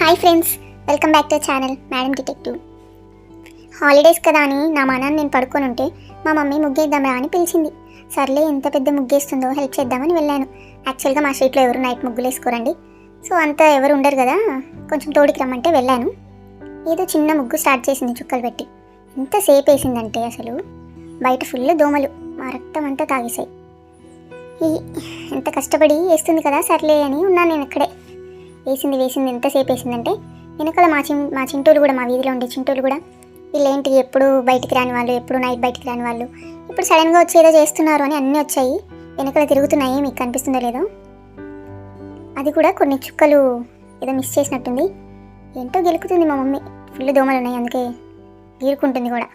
Hi friends welcome back to channel madam detective. Holidays కదా అని నా మానాన్ని నేను పడుకొని ఉంటే మా మమ్మీ ముగ్గేద్దామా అని పిలిచింది. సర్లే ఎంత పెద్ద ముగ్గేస్తుందో హెల్ప్ చేద్దామని వెళ్ళాను. యాక్చువల్గా మా స్ట్రీట్లో ఎవరు నైట్ ముగ్గులు వేసుకోరండి సో అంత ఎవరు ఉండరు కదా కొంచెం తోడికి రమ్మంటే వెళ్ళాను. ఏదో చిన్న ముగ్గు స్టార్ట్ చేసింది చుక్కలు పెట్టి. ఎంతసేపు వేసిందంటే అసలు. బయట ఫుల్ దోమలు మా రక్తం అంతా తాగేశాయి. ఈ ఎంత కష్టపడి వేస్తుంది కదా సర్లే అని ఉన్నాను నేను ఇక్కడే. వేసింది వేసింది ఎంతసేపు వేసిందంటే వెనకాల మా చిన్ మా చింటూలు కూడా మా వీధిలో ఉండే చింటూలు కూడా వీళ్ళేంటి ఎప్పుడు బయటికి రాని వాళ్ళు ఎప్పుడు నైట్ బయటికి రాని వాళ్ళు ఇప్పుడు సడన్గా వచ్చి ఏదో చేస్తున్నారు అని అన్నీ వచ్చాయి. వెనకాల తిరుగుతున్నాయి మీకు కనిపిస్తుందో లేదో. అది కూడా కొన్ని చుక్కలు ఏదో మిస్ చేసినట్టుంది. ఎంతో గెలుకుతుంది మా మమ్మీ. ఫుల్ దోమలు ఉన్నాయి అందుకే గీరుకుంటుంది కూడా.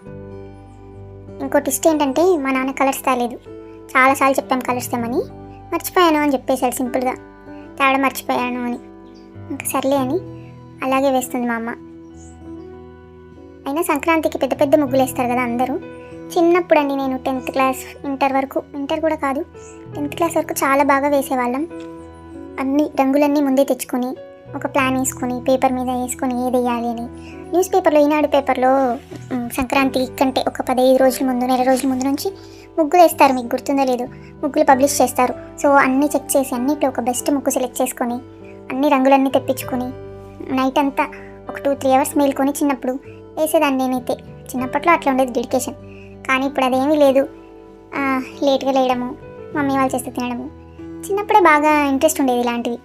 ఇంకో ట్విస్ట్ ఏంటంటే మా నాన్న కలర్స్ తేలేదు. చాలాసార్లు చెప్పాం కలర్స్ తెమ్మని. మర్చిపోయాను అని చెప్పేశాడు సింపుల్గా. తేవడం మర్చిపోయాను అని. ఇంకా సర్లే అని అలాగే వేస్తుంది మా అమ్మ. అయినా సంక్రాంతికి పెద్ద పెద్ద ముగ్గులు వేస్తారు కదా అందరూ. చిన్నప్పుడు అండి నేను టెన్త్ క్లాస్ ఇంటర్ వరకు. ఇంటర్ కూడా కాదు టెన్త్ క్లాస్ వరకు చాలా బాగా వేసేవాళ్ళం. అన్ని రంగులన్నీ ముందే తెచ్చుకొని ఒక ప్లాన్ వేసుకొని పేపర్ మీద వేసుకొని ఏది వేయాలి అని. న్యూస్ పేపర్లో ఈనాడు పేపర్లో సంక్రాంతి కంటే ఒక పదహైదు రోజుల ముందు నెల రోజుల ముందు నుంచి ముగ్గులు వేస్తారు. మీకు గుర్తుందో లేదు ముగ్గులు పబ్లిష్ చేస్తారు. సో అన్నీ చెక్ చేసి అన్నిట్లో ఒక బెస్ట్ ముగ్గు సెలెక్ట్ చేసుకొని అన్ని రంగులన్నీ తెప్పించుకొని నైట్ అంతా ఒక టూ త్రీ అవర్స్ మేల్కొని చిన్నప్పుడు వేసేదాన్ని నేనైతే చిన్నప్పట్లో అట్లా ఉండేది డెడికేషన్. కానీ ఇప్పుడు అదేమీ లేదు. లేట్గా లేయడము మమ్మీ వాళ్ళు చేస్తే తినడము. చిన్నప్పుడే బాగా ఇంట్రెస్ట్ ఉండేది ఇలాంటివి.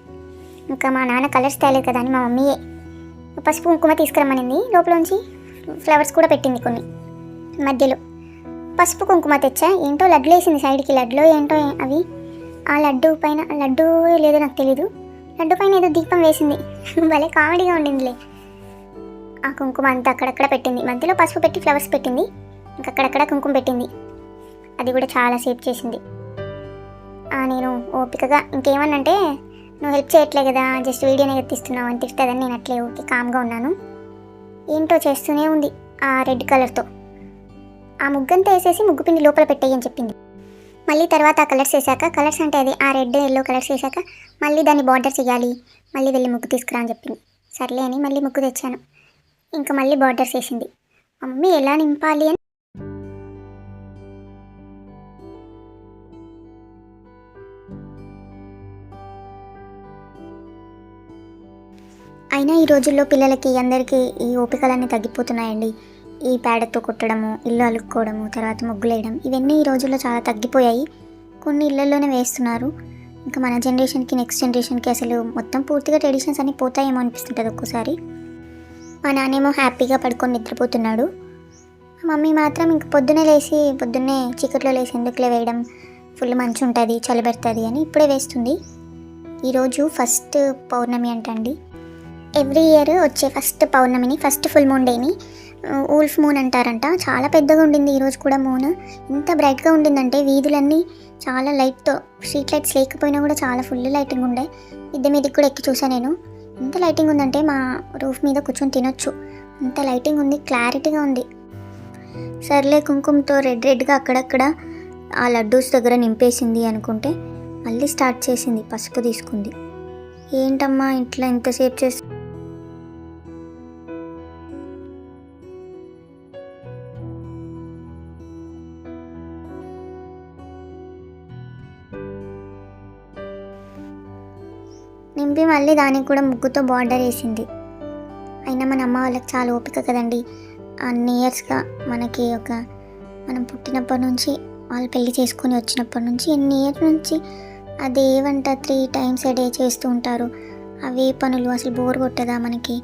ఇంకా మా నాన్న కలర్స్ తేలేదు కదా అని మా మమ్మీయే పసుపు కుంకుమ తీసుకురమ్మనింది. నుంచి ఫ్లవర్స్ కూడా పెట్టింది కొన్ని. మధ్యలో పసుపు కుంకుమ తెచ్చా? ఏంటో లడ్లు వేసింది సైడ్కి. లడ్లో ఏంటో అవి. ఆ లడ్డు పైన లడ్డు లేదో నాకు తెలీదు. లడ్డు పైన ఏదో దీపం వేసింది. భలే కామెడీగా ఉండిందిలే. ఆ కుంకుమ అంతా అక్కడక్కడ పెట్టింది. మధ్యలో పసుపు పెట్టి ఫ్లవర్స్ పెట్టింది. ఇంకక్కడక్కడ కుంకుమ పెట్టింది. అది కూడా చాలా సేఫ్ చేసింది. నేను ఓపికగా ఇంకేమన్నంటే నువ్వు హెల్ప్ చేయట్లే కదా జస్ట్ వీడియోనే ఎత్తిస్తున్నావు అని తిట్టదని నేను అట్లే ఓకే కామ్గా ఉన్నాను. ఏంటో చేస్తూనే ఉంది ఆ రెడ్ కలర్తో. ఆ ముగ్గంతా వేసేసి ముగ్గు పిండి లోపల పెట్టేయని అని చెప్పింది. మళ్ళీ తర్వాత ఆ కలర్స్ వేసాక కలర్స్ అంటే అది ఆ రెడ్ ఎల్లో కలర్స్ వేసాక మళ్ళీ దాన్ని బార్డర్ చేయాలి మళ్ళీ వెళ్ళి ముగ్గు తీసుకురా అని చెప్పింది. సర్లే అని మళ్ళీ ముగ్గు తెచ్చాను. ఇంకా మళ్ళీ బార్డర్స్ వేసింది. మమ్మీ ఎలా నింపాలి అని అయినా ఈ రోజుల్లో పిల్లలకి అందరికీ ఈ ఓపికలన్నీ తగ్గిపోతున్నాయండి. ఈ పేడతో కొట్టడము ఇల్లు అలుక్కోవడము తర్వాత ముగ్గులేయడం ఇవన్నీ ఈ రోజుల్లో చాలా తగ్గిపోయాయి. కొన్ని ఇళ్ళల్లోనే వేస్తున్నారు. ఇంకా మన జనరేషన్కి నెక్స్ట్ జనరేషన్కి అసలు మొత్తం పూర్తిగా ట్రెడిషన్స్ అన్నీ పోతాయేమో అనిపిస్తుంటుంది ఒక్కోసారి. మా నాన్నేమో హ్యాపీగా పడుకొని నిద్రపోతున్నాడు. మా మమ్మీ మాత్రం ఇంక పొద్దున్నే లేచి పొద్దున్నే చీకట్లో లేచి ఎందుకులే వేయడం ఫుల్ మంచి ఉంటుంది చలిపెడుతుంది అని ఇప్పుడే వేస్తుంది. ఈరోజు ఫస్ట్ పౌర్ణమి అంటండి. ఎవ్రీ ఇయర్ వచ్చే ఫస్ట్ పౌర్ణమిని ఫస్ట్ ఫుల్ మూన్ డేని ఊల్ఫ్ మూన్ అంటారంట. చాలా పెద్దగా ఉండింది ఈరోజు కూడా మూన్ ఇంత బ్రైట్గా ఉండిందంటే వీధులన్నీ చాలా లైట్తో స్ట్రీట్ లైట్స్ లేకపోయినా కూడా చాలా ఫుల్ లైటింగ్ ఉండే. మిద్దె మీదకి కూడా ఎక్కి చూసాను నేను. ఎంత లైటింగ్ ఉందంటే మా రూఫ్ మీద కూర్చొని తినొచ్చు. అంత లైటింగ్ ఉంది క్లారిటీగా ఉంది. సర్లే కుంకుమతో రెడ్ రెడ్గా అక్కడక్కడ ఆ లడ్డూస్ దగ్గర నింపేసింది అనుకుంటే మళ్ళీ స్టార్ట్ చేసింది పసుపు తీసుకుంది. ఏంటమ్మా ఇట్లా ఎంతసేపు చేసి పంపి మళ్ళీ దానికి కూడా ముగ్గుతో బార్డర్ వేసింది. అయినా మన అమ్మ వాళ్ళకి చాలా ఓపిక కదండి. అన్ని ఇయర్స్గా మనకి ఒక మనం పుట్టినప్పటి నుంచి వాళ్ళు పెళ్ళి చేసుకొని వచ్చినప్పటి నుంచి ఎన్ని ఇయర్స్ నుంచి అదే వంట త్రీ టైమ్స్ ఏ డే చేస్తూ ఉంటారు. అవే పనులు అసలు బోర్ కొట్టదా మనకి.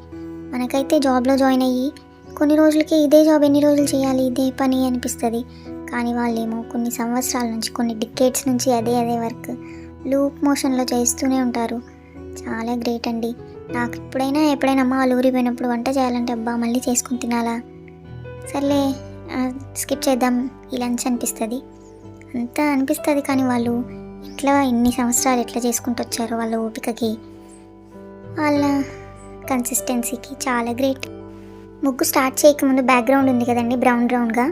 మనకైతే జాబ్లో జాయిన్ అయ్యి కొన్ని రోజులకి ఇదే జాబ్ ఎన్ని రోజులు చేయాలి ఇదే పని అనిపిస్తుంది. కానీ వాళ్ళేమో కొన్ని సంవత్సరాల నుంచి కొన్ని డికేట్స్ నుంచి అదే అదే వర్క్ లూప్ మోషన్లో చేస్తూనే ఉంటారు. చాలా గ్రేట్ అండి. నాకు ఎప్పుడైనా ఎప్పుడైనా అమ్మ వాళ్ళు ఊరిపోయినప్పుడు వంట చేయాలంటే అబ్బా మళ్ళీ చేసుకుని తినాలా? సర్లే స్కిప్ చేద్దాం. ఈ లంచ్ అనిపిస్తుంది. అంతా అనిపిస్తుంది కానీ వాళ్ళు ఇట్లా ఇన్ని సంవత్సరాలు ఎట్లా చేసుకుంటూ వచ్చారు వాళ్ళ ఓపికకి. వాళ్ళ కన్సిస్టెన్సీకి చాలా గ్రేట్. ముగ్గు స్టార్ట్ చేయకముందు బ్యాక్గ్రౌండ్ ఉంది కదండి బ్రౌన్ బ్రౌన్గా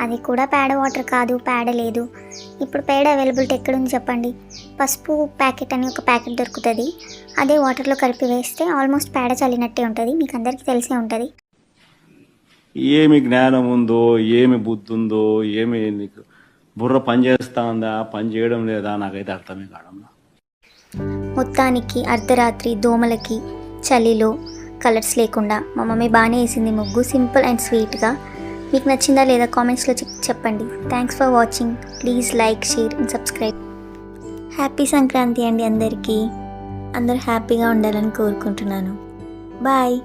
అది కూడా పేడ వాటర్ కాదు పేడ లేదు. ఇప్పుడు పేడ అవైలబిలిటీ ఎక్కడుంది చెప్పండి? పసుపు ప్యాకెట్ అని ఒక ప్యాకెట్ దొరుకుతుంది. అదే వాటర్లో కలిపి వేస్తే ఆల్మోస్ట్ పేడ చల్లినట్టే ఉంటుంది. మీకు అందరికీ తెలిసే ఉంటుంది. ఏమి జ్ఞానం ఉందో ఏమి బుద్ధి ఉందో ఏమి నీకు బుర్ర పని చేస్తా ఉందా పని చేయడం లేదా నాకైతే అర్థమే కావడంలా మొత్తానికి అర్ధరాత్రి దోమలకి చలిలో కలర్స్ లేకుండా మా మమ్మీ బాగానే వేసింది ముగ్గు. సింపుల్ అండ్ స్వీట్గా. మీకు నచ్చిందా లేదా కామెంట్స్లో చెప్పండి. Thanks for watching please like share and subscribe happy Sankranti అండి అందరికీ. అందరూ హ్యాపీగా ఉండాలని కోరుకుంటున్నాను. బాయ్